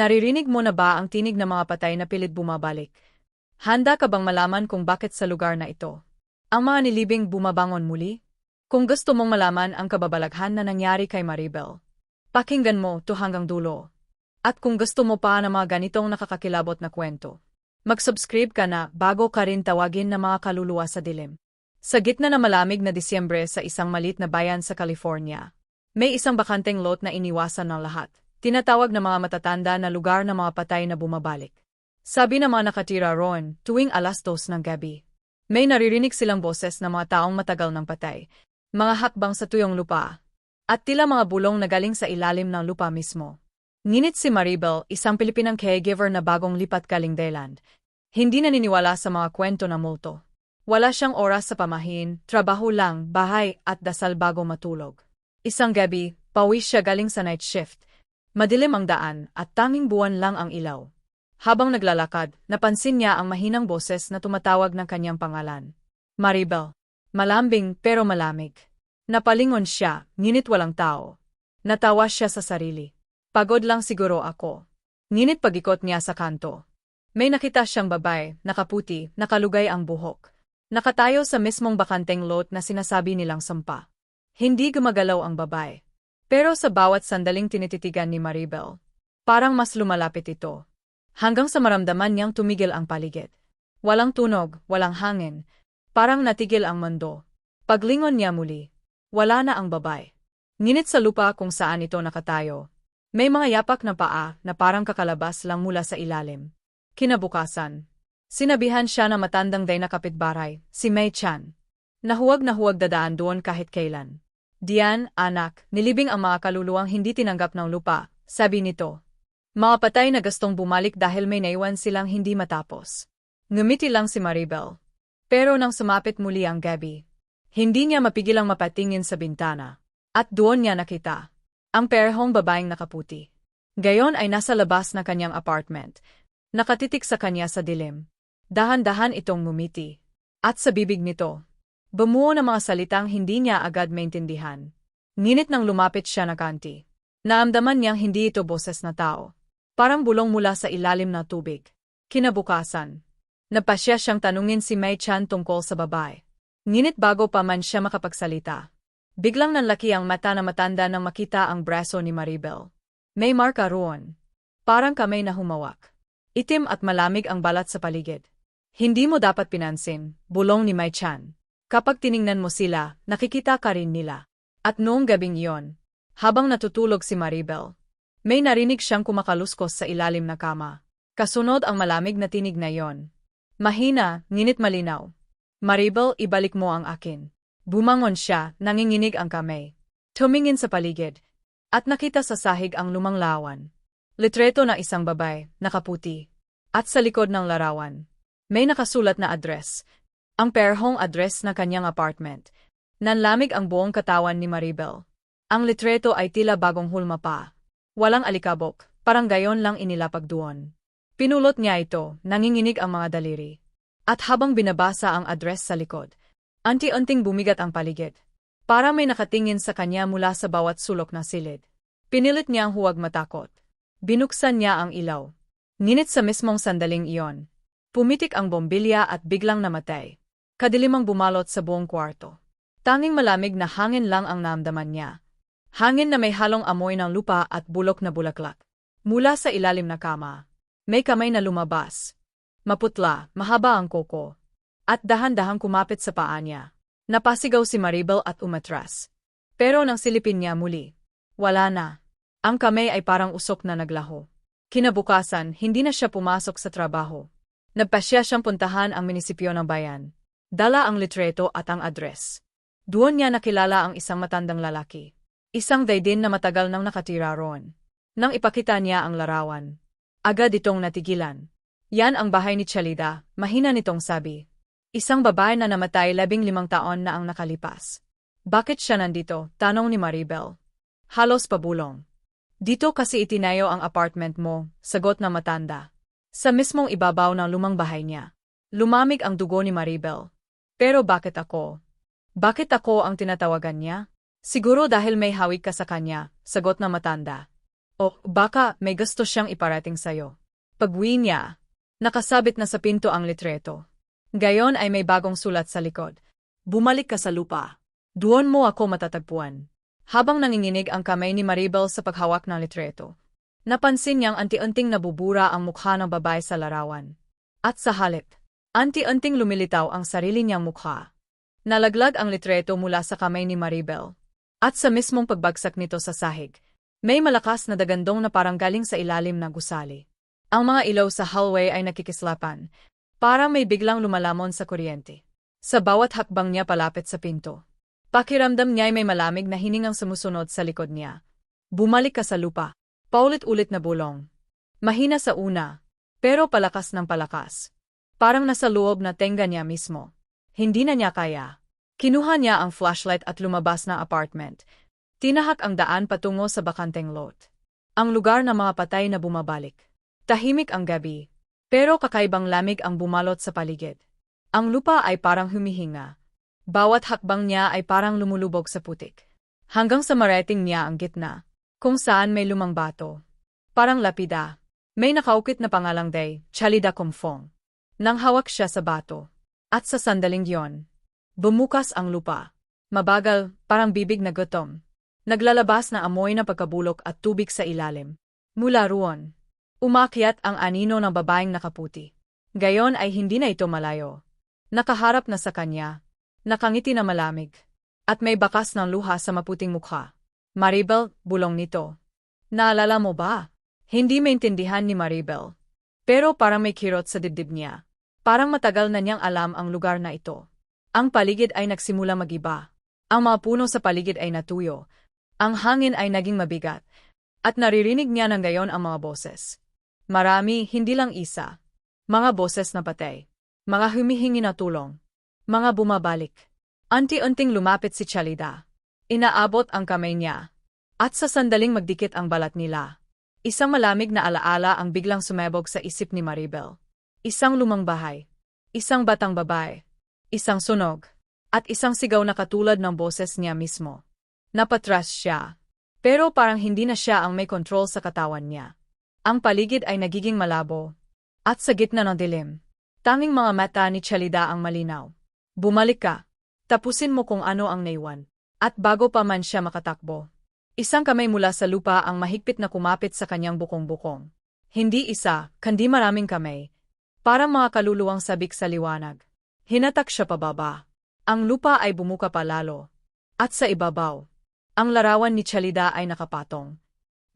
Naririnig mo na ba ang tinig ng mga patay na pilit bumabalik? Handa ka bang malaman kung bakit sa lugar na ito? Ang mga nilibing bumabangon muli? Kung gusto mong malaman ang kababalaghan na nangyari kay Maribel, pakinggan mo to hanggang dulo. At kung gusto mo pa ng mga ganitong nakakakilabot na kwento, mag-subscribe ka na bago ka rin tawagin na mga kaluluwa sa dilim. Sa gitna na malamig na Disyembre sa isang malit na bayan sa California, may isang bakanteng lot na iniwasan ng lahat. Tinatawag na mga matatanda na lugar ng mga patay na bumabalik. Sabi ng mga nakatira roon, tuwing alas dos ng gabi. May naririnig silang boses ng mga taong matagal ng patay, mga hakbang sa tuyong lupa, at tila mga bulong na galing sa ilalim ng lupa mismo. Ngunit si Maribel, isang Pilipinang caregiver na bagong lipat galing hindi naniniwala sa mga kwento na multo. Wala siyang oras sa pamahin, trabaho lang, bahay at dasal bago matulog. Isang gabi, pawis siya galing sa night shift, Madilim ang daan at tanging buwan lang ang ilaw. Habang naglalakad, napansin niya ang mahinang boses na tumatawag ng kanyang pangalan. Maribel. Malambing pero malamig. Napalingon siya, ngunit walang tao. Natawa siya sa sarili. Pagod lang siguro ako. Ngunit pagikot niya sa kanto. May nakita siyang babae, nakaputi, nakalugay ang buhok. Nakatayo sa mismong bakanteng lot na sinasabi nilang sampa. Hindi gumagalaw ang babae. Pero sa bawat sandaling tinititigan ni Maribel, parang mas lumalapit ito. Hanggang sa maramdaman niyang tumigil ang paligid. Walang tunog, walang hangin, parang natigil ang mundo. Paglingon niya muli, wala na ang babae. Nginit sa lupa kung saan ito nakatayo, may mga yapak na paa na parang kakalabas lang mula sa ilalim. Kinabukasan, sinabihan siya na matandang day na kapitbaray, si Mei Chan. Nahuwag na huwag dadaan doon kahit kailan. Diyan, anak, nilibing ang mga kaluluwang hindi tinanggap ng lupa, sabi nito. Mga patay na gustong bumalik dahil may naiwan silang hindi matapos. Ngumiti lang si Maribel. Pero nang sumapit muli ang gabi, hindi niya mapigilang mapatingin sa bintana. At doon niya nakita ang perhong babaeng nakaputi. Gayon ay nasa labas na kanyang apartment. Nakatitik sa kanya sa dilim. Dahan-dahan itong ngumiti. At sa bibig nito, Bumuo ng mga salitang hindi niya agad maintindihan. Nginit nang lumapit siya na kanti, naamdaman niyang hindi ito boses na tao. Parang bulong mula sa ilalim na tubig. Kinabukasan, napasya siyang tanungin si May Chan tungkol sa babae. Nginit bago pa man siya makapagsalita, biglang nanlaki ang mata na matanda nang makita ang braso ni Maribel. May marka roon. Parang kamay na humawak. Itim at malamig ang balat sa paligid. Hindi mo dapat pinansin, bulong ni May Chan. Kapag tiningnan mo sila, nakikita ka rin nila. At noong gabing iyon, habang natutulog si Maribel, may narinig siyang kumakaluskos sa ilalim na kama. Kasunod ang malamig na tinig na iyon. Mahina, nginit malinaw. Maribel, ibalik mo ang akin. Bumangon siya, nanginginig ang kamay. Tumingin sa paligid. At nakita sa sahig ang lumang lawan. Litreto na isang babae, nakaputi. At sa likod ng larawan, may nakasulat na address, ang perhong address na kanyang apartment. Nanlamig ang buong katawan ni Maribel. Ang litreto ay tila bagong hulma pa. Walang alikabok, parang gayon lang inilapag doon. Pinulot niya ito, nanginginig ang mga daliri. At habang binabasa ang address sa likod, anti-unting bumigat ang paligid. Para may nakatingin sa kanya mula sa bawat sulok na silid. Pinilit niyang huwag matakot. Binuksan niya ang ilaw. Nginit sa mismong sandaling iyon, pumitik ang bombilya at biglang namatay. Kadilimang bumalot sa buong kwarto. Tanging malamig na hangin lang ang namdaman niya. Hangin na may halong amoy ng lupa at bulok na bulaklak. Mula sa ilalim na kama, may kamay na lumabas. Maputla, mahaba ang koko. At dahan-dahang kumapit sa paa niya. Napasigaw si Maribel at umatras. Pero nang silipin niya muli, wala na. Ang kamay ay parang usok na naglaho. Kinabukasan, hindi na siya pumasok sa trabaho. Nagpasya siyang puntahan ang munisipyo ng bayan. Dala ang litreto at ang address. Doon niya nakilala ang isang matandang lalaki. Isang daydin na matagal nang nakatira roon. Nang ipakita niya ang larawan. Agad itong natigilan. Yan ang bahay ni Chalida, mahina nitong sabi. Isang babae na namatay labing limang taon na ang nakalipas. Bakit siya nandito? Tanong ni Maribel. Halos pabulong. Dito kasi itinayo ang apartment mo, sagot na matanda. Sa mismong ibabaw ng lumang bahay niya. Lumamig ang dugo ni Maribel. Pero bakit ako? Bakit ako ang tinatawagan niya? Siguro dahil may hawig ka sa kanya, sagot na matanda. O baka may gusto siyang iparating sa'yo. Pagwi niya, nakasabit na sa pinto ang litreto. Gayon ay may bagong sulat sa likod. Bumalik ka sa lupa. Doon mo ako matatagpuan. Habang nanginginig ang kamay ni Maribel sa paghawak ng litreto. Napansin niyang anti-unting nabubura ang mukha ng babae sa larawan. At sa halip, anti-unting lumilitaw ang sarili niyang mukha. Nalaglag ang litreto mula sa kamay ni Maribel. At sa mismong pagbagsak nito sa sahig, may malakas na dagandong na parang galing sa ilalim ng gusali. Ang mga ilaw sa hallway ay nakikislapan, para may biglang lumalamon sa kuryente. Sa bawat hakbang niya palapit sa pinto. Pakiramdam niya ay may malamig na hiningang sumusunod sa likod niya. Bumalik ka sa lupa. Paulit-ulit na bulong. Mahina sa una, pero palakas ng palakas. Parang nasa loob na tenga niya mismo. Hindi na niya kaya. Kinuha niya ang flashlight at lumabas na apartment. Tinahak ang daan patungo sa bakanteng lot. Ang lugar ng mga patay na bumabalik. Tahimik ang gabi, pero kakaibang lamig ang bumalot sa paligid. Ang lupa ay parang humihinga. Bawat hakbang niya ay parang lumulubog sa putik. Hanggang sa marating niya ang gitna, kung saan may lumang bato. Parang lapida. May nakaukit na pangalang day, Chalida Kumfong. Nang hawak siya sa bato. At sa sandaling yon, bumukas ang lupa. Mabagal, parang bibig na gutom. Naglalabas na amoy na pagkabulok at tubig sa ilalim. Mula roon, Umakyat ang anino ng babaeng nakaputi. Gayon ay hindi na ito malayo. Nakaharap na sa kanya. Nakangiti na malamig. At may bakas ng luha sa maputing mukha. Maribel, bulong nito. Naalala mo ba? Hindi maintindihan ni Maribel. Pero parang may kirot sa dibdib niya. Parang matagal na niyang alam ang lugar na ito. Ang paligid ay nagsimula magiba. Ang mga puno sa paligid ay natuyo. Ang hangin ay naging mabigat. At naririnig niya ng gayon ang mga boses. Marami, hindi lang isa. Mga boses na patay. Mga humihingi na tulong. Mga bumabalik. Anti-unting lumapit si Chalida. Inaabot ang kamay niya. At sa sandaling magdikit ang balat nila. Isang malamig na alaala ang biglang sumebog sa isip ni Maribel. Isang lumang bahay. Isang batang babae. Isang sunog. At isang sigaw na katulad ng boses niya mismo. Napatras siya. Pero parang hindi na siya ang may control sa katawan niya. Ang paligid ay nagiging malabo. At sa gitna ng dilim, tanging mga mata ni Chalida ang malinaw. Bumalik ka. Tapusin mo kung ano ang naiwan. At bago pa man siya makatakbo, isang kamay mula sa lupa ang mahigpit na kumapit sa kanyang bukong-bukong. Hindi isa, kandi maraming kamay. Parang mga kaluluwang sabik sa liwanag. Hinatak siya pababa. Ang lupa ay bumuka pa lalo. At sa ibabaw, ang larawan ni Chalida ay nakapatong.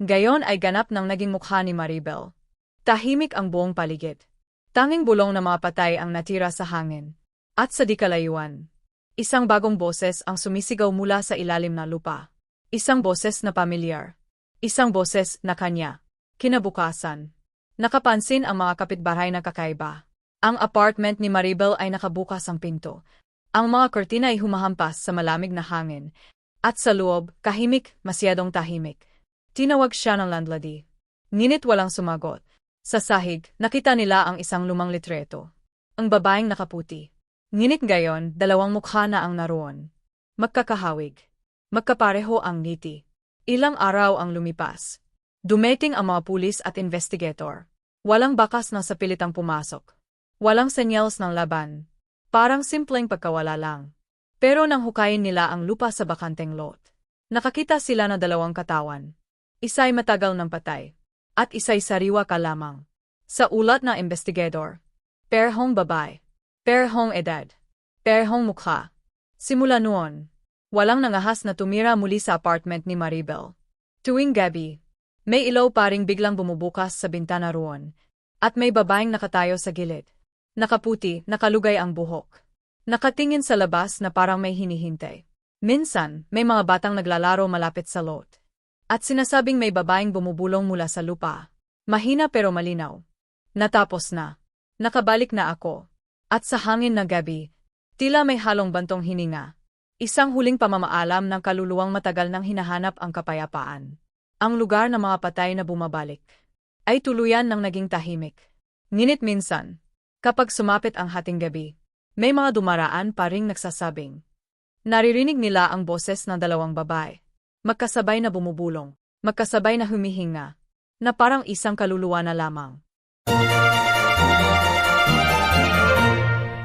Gayon ay ganap ng naging mukha ni Maribel. Tahimik ang buong paligid. Tanging bulong na mga patay ang natira sa hangin. At sa di kalayuan, isang bagong boses ang sumisigaw mula sa ilalim ng lupa. Isang boses na pamilyar. Isang boses na kanya. Kinabukasan. Nakapansin ang mga kapitbahay na kakaiba. Ang apartment ni Maribel ay nakabukas ang pinto. Ang mga kortina ay humahampas sa malamig na hangin. At sa loob, kahimik, masyadong tahimik. Tinawag siya ng landlady. Ngunit walang sumagot. Sa sahig, nakita nila ang isang lumang litreto. Ang babaeng nakaputi. Ngunit gayon, dalawang mukha na ang naroon. Magkakahawig. Magkapareho ang ngiti. Ilang araw ang lumipas. Dumating ang mga pulis at investigator. Walang bakas na sa pilitang pumasok. Walang senyals ng laban. Parang simpleng pagkawala lang. Pero nang hukayin nila ang lupa sa bakanteng lot, nakakita sila na dalawang katawan. Isa'y matagal ng patay. At isa'y sariwa ka lamang. Sa ulat ng investigador. Perhong babae. Perhong edad. Perhong mukha. Simula noon, walang nangahas na tumira muli sa apartment ni Maribel. Tuwing gabi, may ilaw pa ring biglang bumubukas sa bintana roon. At may babaeng nakatayo sa gilid. Nakaputi, nakalugay ang buhok. Nakatingin sa labas na parang may hinihintay. Minsan, may mga batang naglalaro malapit sa lot. At sinasabing may babaeng bumubulong mula sa lupa. Mahina pero malinaw. Natapos na. Nakabalik na ako. At sa hangin na gabi, tila may halong bantong hininga. Isang huling pamamaalam ng kaluluwang matagal nang hinahanap ang kapayapaan. Ang lugar ng mga patay na bumabalik ay tuluyan ng naging tahimik. Ngunit minsan, kapag sumapit ang hating gabi, may mga dumaraan pa ring nagsasabing. Naririnig nila ang boses ng dalawang babae magkasabay na bumubulong. magkasabay na humihinga, na parang isang kaluluwa na lamang.